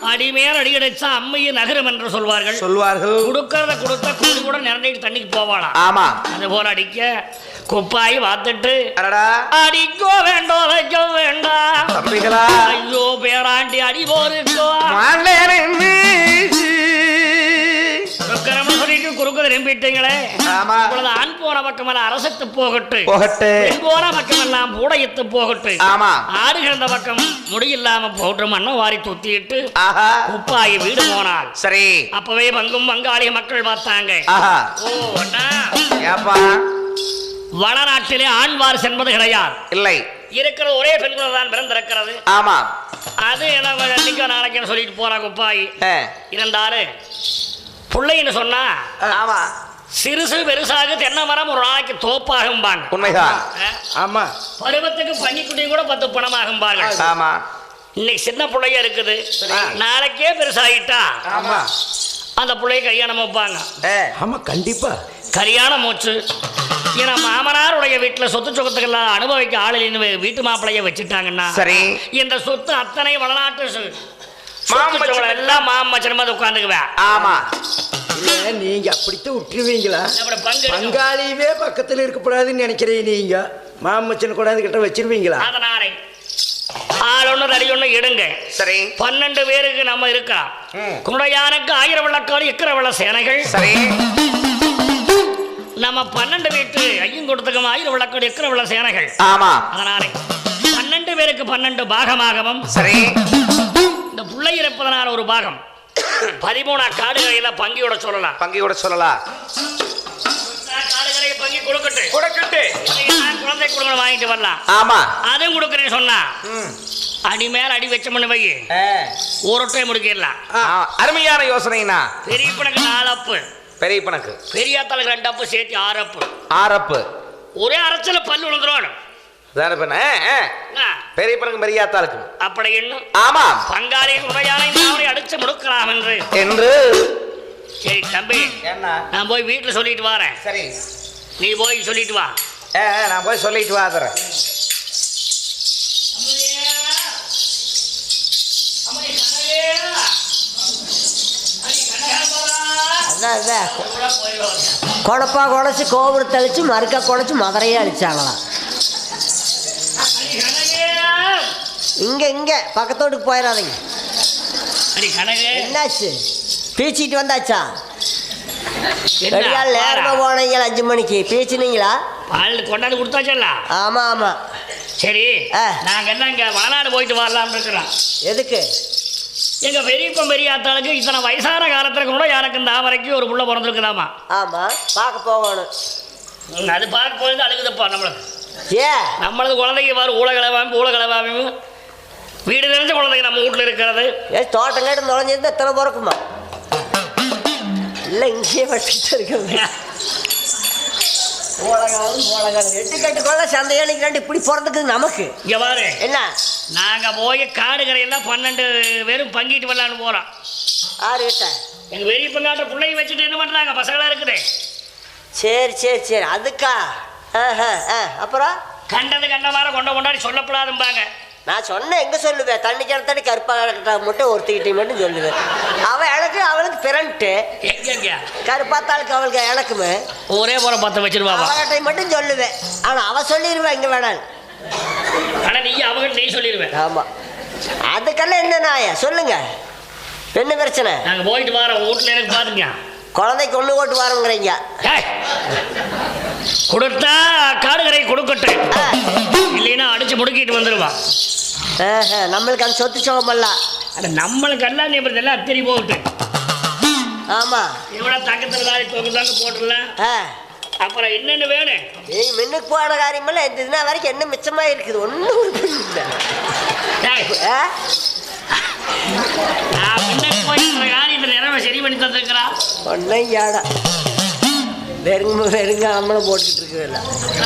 அடிமேல் அடி கிடைச்சா அம்மையும் நகரும் என்று சொல்வார்கள். சொல்வார்கள். கொடுக்கறத கொடுத்தா கூடி கூட நிரண்டிட்டு தண்ணிக்கு போவாளாம் ஆமா. அது போல அடிக்க குப்பாய் அடடா. அடிக்கோ வேண்டாம் வைக்க வேண்டாம் ஐயோ பேராண்டி அடி போருக்கோ இப்பொழுது ஆண் போன பக்கமெல்லாம் அரசத்து போகட்டு. போகட்டு. போன பக்கமெல்லாம் பூடையத்து போகட்டு. ஆமா. ஆடு கிடந்த பக்கம் முடியில்லாம போட்டு மண்ணை வாரி துத்திட்டு குப்பாயி வீடு போனாள். சரி. அப்பவே பங்கும் வங்காளிய மக்கள் பார்த்தாங்க. ஓ ஏப்பா? வடநாட்டிலே ஆண் வாரிசு என்பது கிடையாது. இல்லை. இருக்கிற ஒரே பெண்கள் தான் பிறந்திருக்கிறது. ஆமா. அது என்ன இன்னைக்கோ நாளைக்குன்னு சொல்லிட்டு போறா குப்பாயி. ஆ. இருந்தாலும் பிள்ளைன்னு சொன்னா ஆமா. சிறுசு பெருசாக தென்னை மரம் ஒரு நாளைக்கு தோப்பாகும்பாங்க. உண்மைதான். ஆமா. பருவத்துக்கு பன்னிக்குட்டியும் கூட பத்து பணமாகும்பார்கள். ஆமா. இன்னைக்கு சின்ன பிள்ளைய இருக்குது. நாளைக்கே பெருசாகிட்டா ஆமா. அந்த பிள்ளைய கல்யாணம் வைப்பாங்க. ஆமா கண்டிப்பா. கல்யாணம் மூச்சு. ஏன்னா மாமனாருடைய வீட்டில் சொத்து சொத்துக்கெல்லாம் அனுபவிக்க ஆளிலின்னு வீட்டு மாப்பிள்ளைய வச்சுட்டாங்கன்னா சரி. இந்த சொத்து அத்தனை வளநாட்டு எல்லாம் மாமச்சனமா உட்காந்துக்குவேன். ஆமா. நீங்க அப்படித்தான் விட்டுருவீங்களா. பங்காளியவே பக்கத்துல இருக்கக்கூடாதுன்னு நினைக்கிறீங்க நீங்க. மாமச்சன் கூடாது கிட்ட வச்சிருவீங்களா? அதனாலே ஆள் ஒன்று தடி ஒன்று எடுங்க சரி. பன்னெண்டு பேருக்கு நம்ம இருக்கலாம். குடையானுக்கு ஆயிரம் வெள்ளக்காடு இக்கர வெள்ள சேனைகள். சரி. நம்ம பன்னெண்டு வீட்டு ஐயங்கொடுத்துக்கும் ஆயிரம் விளக்கோடு இருக்கிற உள்ள சேனைகள். ஆமா. அதனாலே பன்னெண்டு பேருக்கு பன்னெண்டு பாகமாகவும் சரி. இந்த பிள்ளை இருப்பதனால ஒரு பாகம். பதிமூணா காடுகளையில பங்கியோட சொல்லலாம். பங்கியோட சொல்லலாம் காடுகளை குழந்தை வாங்கிட்டு வரலாம். ஆமா. அதுவும் கொடுக்குறேன்னு சொன்னா ம். அடி மேல அடி வச்ச வை. ஒரு டைம் ஆ, அருமையான யோசனைனா பெரிய பணக்கு நாலு அப்பு பெரிய பணக்கு பெரிய ரெண்டு அப்பு சேர்த்து ஆறு அப்பு ஒரே அரைச்சல பல்லு விழுந்துருவானு பண்ண பெரிய பணக்கு பெரிய ஆத்தாளுக்கு. அப்படி இன்னும் ஆமா. பங்காளி உடையானை நாளை முடுக்கலாம் என்று. என்று. சரி தம்பி என்ன? நான் போய் வீட்டில் சொல்லிட்டு வரேன். சரி. நீ போய் சொல்லிட்டு வா. ஏ நான் போய் சொல்லிட்டு வாதுறேன். குழப்பா குழச்சி கோபுரம் தெளிச்சு மறுக்கா குழச்சி மதுரையே அழிச்சாங்களாம் இங்க இங்க பக்கத்தோட்டுக்கு போயிடாதீங்க அடி கனகு. என்னாச்சு? பீச்சிட்டு வந்தாச்சா? என்ன? ரெடியால் நேரமா போனீங்களா அஞ்சு மணிக்கு? பீச்சினீங்களா பால் கொண்டாந்து கொடுத்தாச்சல்ல? ஆமா ஆமா. சரி ஆ. நாங்க எல்லாம் இங்க வளநாடு போயிட்டு வரலாம்னு இருக்கிறோம். எதுக்கு? எங்க பெரியப்பன் பெரிய ஆத்தாளுக்கு இத்தனை வயசான காலத்துல கூட எனக்கு இந்த ஆவரைக்கு ஒரு புள்ள பிறந்திருக்குதாமா? ஆமா பார்க்க போகணும். அது பார்க்க போது அழுகுதப்பா நம்மளுக்கு. ஏ நம்மளது குழந்தைக்கு பாரு ஊழகலவாமி ஊழகலவாமி வீடு தெரிஞ்ச குழந்தைங்க நம்ம வீட்டில் இருக்கிறது. ஏ தோட்டம் கேட்டு நுழைஞ்சிருந்தா எத்தனை பிறக்குமா? இல்லை இங்கேயே வச்சுட்டு இருக்கிறது கொள்ள சந்தையாளிக்கு ரெண்டு இப்படி பிறந்துக்குது நமக்கு. இங்க பாரு. என்ன? நாங்க போய் காடு கரையெல்லாம் பன்னெண்டு பேரும் பங்கிட்டு வரலான்னு போறோம். ஆறு கிட்ட எங்க பெரிய பங்காட்ட பிள்ளைங்க வச்சுட்டு என்ன பண்றாங்க? பசங்களா இருக்குது. சரி சரி சரி. அதுக்கா? ஆஹா, ஆ அப்புறம்? கண்டது கண்டமார கொண்ட கொண்டாடி சொல்லப்படாதும்பாங்க. நான் சொன்னேன் எங்கே சொல்லுவேன் தண்ணி கிணத்தடி கருப்பாக மட்டும் ஒருத்திக்கிட்டே மட்டும் சொல்லுவேன் அவன் எனக்கு அவளுக்கு பிறன்ட்டு கருப்பாத்தாளுக்கு அவளுக்கு எனக்குமே. ஒரே போற பத்த வச்சிருவாவா அவகிட்ட மட்டும் சொல்லுவேன் ஆனால் அவ சொல்லிடுவேன் இங்கே வேணாம் ஆனா நீ அவங்க நீ சொல்லிடுவேன் ஆமாம் அதுக்கெல்லாம் என்ன நாய? சொல்லுங்க. என்ன பிரச்சனை? நாங்க போயிட்டு வரோம் வீட்டுல எனக்கு பாத்துங்க. குழந்தைக்கு ஒன்று போட்டு வாருங்கிறீங்க. கொடுத்தா காடுகரை கொடுக்கட்டும். ஆ, இல்லைன்னா அடிச்சு முடுக்கிட்டு வந்துருவா. ஆஹா, நம்மளுக்கு அந்த சொத்து சுகமல்ல. அட நம்மளுக்கு எல்லாம் நீ இப்படி எல்லாம் தெரிய போகுது ஆமாம் இவ்வளவு தங்கத்துல தாரி தொகு தாங்க போட்டுடலாம் அப்புறம் என்னென்ன வேணும்? ஏய் மின்னுக்கு போன காரியமெல்லாம் இந்த தினம் வரைக்கும் என்ன மிச்சமாக இருக்குது? ஒன்றும் இல்லை நான் முன்ன போய் காரியத்தை நிறைவே சரி பண்ணி தந்துருக்கிறா ஒன்றும் ஏடா வெறுங்க வெறுங்க அம்மளை போட்டுக்கிட்டு இருக்குதுல்ல.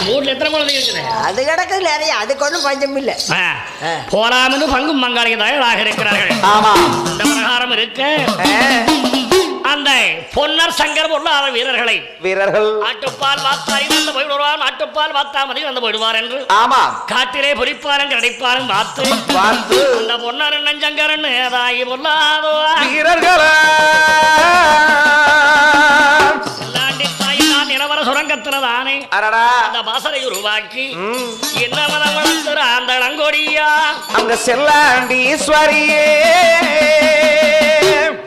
வீட்டுல எத்தனை குழந்தை இருக்குது? அது கிடக்குது நிறைய. அதுக்கு ஒன்றும் பஞ்சம் இல்லை. ஆ, ஆ. போராமென்று பங்கும் பங்காளிக்கு தயாராக இருக்கிறார்கள். ஆமா. இந்த பிரகாரம் இருக்க ஏ, அந்த பொன்னர் சங்கர் பொருளாத வீரர்களை வீரர்கள். ஆட்டுப்பால் வாத்தாரி வந்து போய்விடுவார் ஆட்டுப்பால் வாத்தாமதி வந்து போயிடுவார் என்று ஆமாம் காட்டிலே பொறிப்பாரும் கிடைப்பாரும் வாத்து. பார்த்து அந்த பொன்னர் நஞ்சங்கரன் ஏதாயி பொல்லாதோ வீரர்களா. அடடா. அந்த வாசலை உருவாக்கி என்ன மதம் வளர்த்துற அந்த இளங்கொடியா அங்க செல்லாண்டீஸ்வரியே.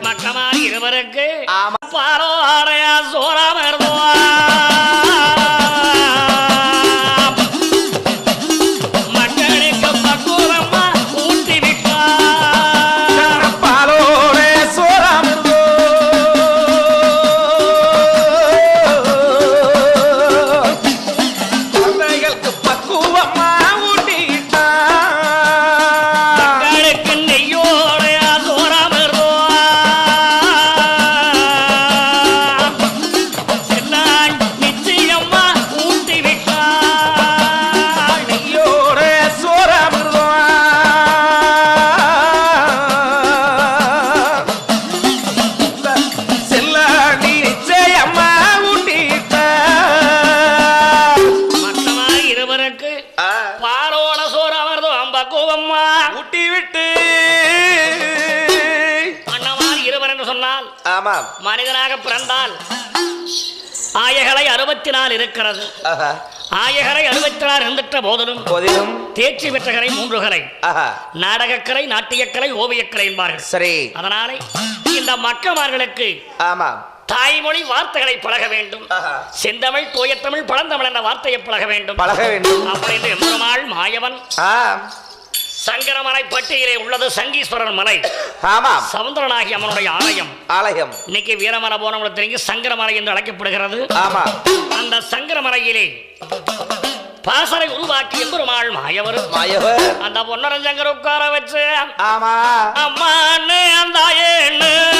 மக்கமாரி இருவருக்கு ஆமா. பாரோ ஆடையா சோறாம மனிதனாக பிறந்தால் ஆயகளை அறுபத்தி நாலு இருக்கிறது. ஆயகரை அறுபத்தி நாலு இருந்துட்ட போதிலும் போதிலும் தேர்ச்சி பெற்ற கலை மூன்று கலை நாடகக்கலை நாட்டியக்கலை ஓவியக்கலை என்பார்கள். சரி. அதனாலே இந்த மக்கமார்களுக்கு ஆமாம் தாய்மொழி வார்த்தைகளை பழக வேண்டும். செந்தமிழ் தூயத்தமிழ் பழந்தமிழ் என்ற வார்த்தையை பழக வேண்டும். பழக வேண்டும். அப்படி என்று எம்பெருமாள் மாயவன் ஆம் சங்கரமலை பட்டியலே உள்ளது சங்கீஸ்வரன் மலை. ஆமாம். சமுந்திரனாகி அவனுடைய ஆலயம். ஆலயம். இன்னைக்கு வீரமலை போனவங்களுக்கு தெரியும் சங்கரமலை என்று அழைக்கப்படுகிறது. ஆமாம். அந்த சங்கரமலையிலே பாசறை உருவாக்கி எம்பெருமாள் மாயவர். மாயவர். அந்த பொன்னரஞ்சங்கர் உட்கார வச்சு ஆமா அம்மான்னு அந்த ஏன்னு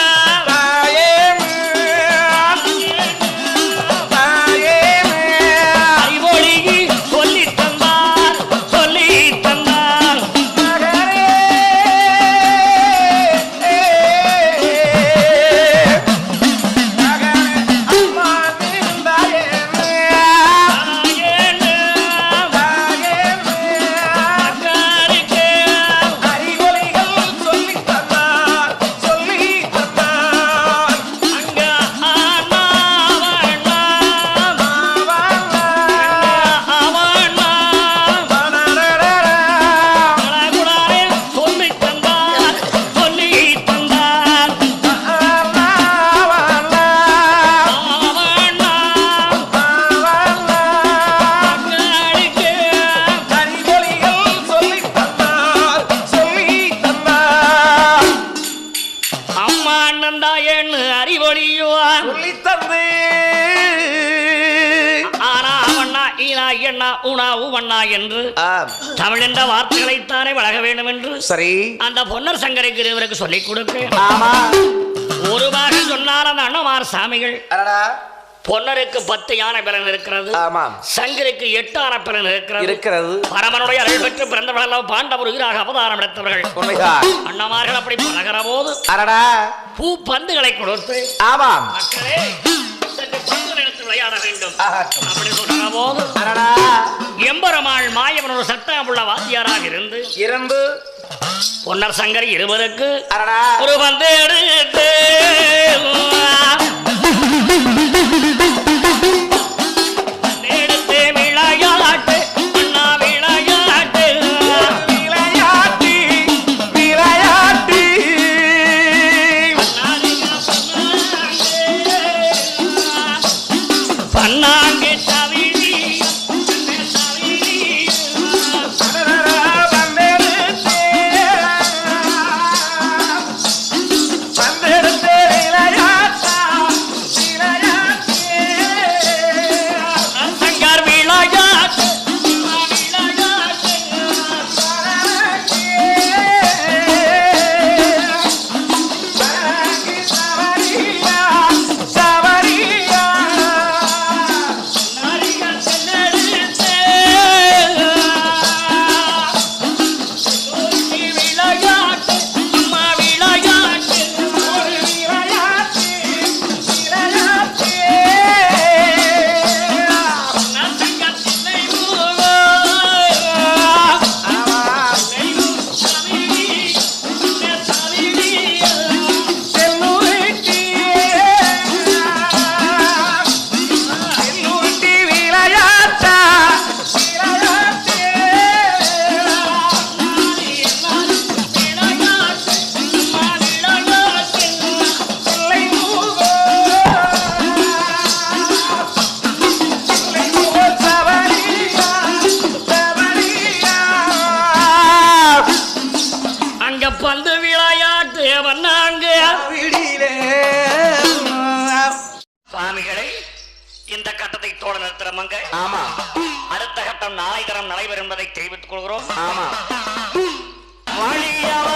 உவண்ணா என்று தமிழ் என்ற வார்த்தைகளைத்தானே வழங்க வேண்டும் என்று சரி. அந்த பொன்னர் சங்கரைக்கு இருவருக்கு சொல்லிக் கொடுக்க. ஒரு பாகம் அந்த அண்ணமார் சாமிகள் பொன்னருக்கு பத்து யானை பலன் இருக்கிறது. ஆமாம் சங்கருக்கு எட்டு ஆன பலன் இருக்கிறது. இருக்கிறது. பரமனுடைய அருள் பெற்று பிறந்தவர்கள் பாண்டவர் உயிராக அவதாரம் எடுத்தவர்கள். அண்ணமார்கள் அப்படி பழகிற போது பூ பந்துகளை கொடுத்து ஆமாம் மக்களே விளையாட வேண்டும். அப்படி சொல்ற போது அடடா. எம்பெருமாள் மாயவன் ஒரு சட்டம் உள்ள வாத்தியாராக இருந்து இறந்து பொன்னர் சங்கர் இருவருக்கு ஒரு எடுத்து எடுத்து சுவாமிகளை இந்த கட்டத்தை தோழ நிறுத்துறமங்க ஆமா. அடுத்த கட்டம் நாளை தரம் நடைபெறும் என்பதை தெரிவித்துக் கொள்கிறோம். ஆமா. வழியவா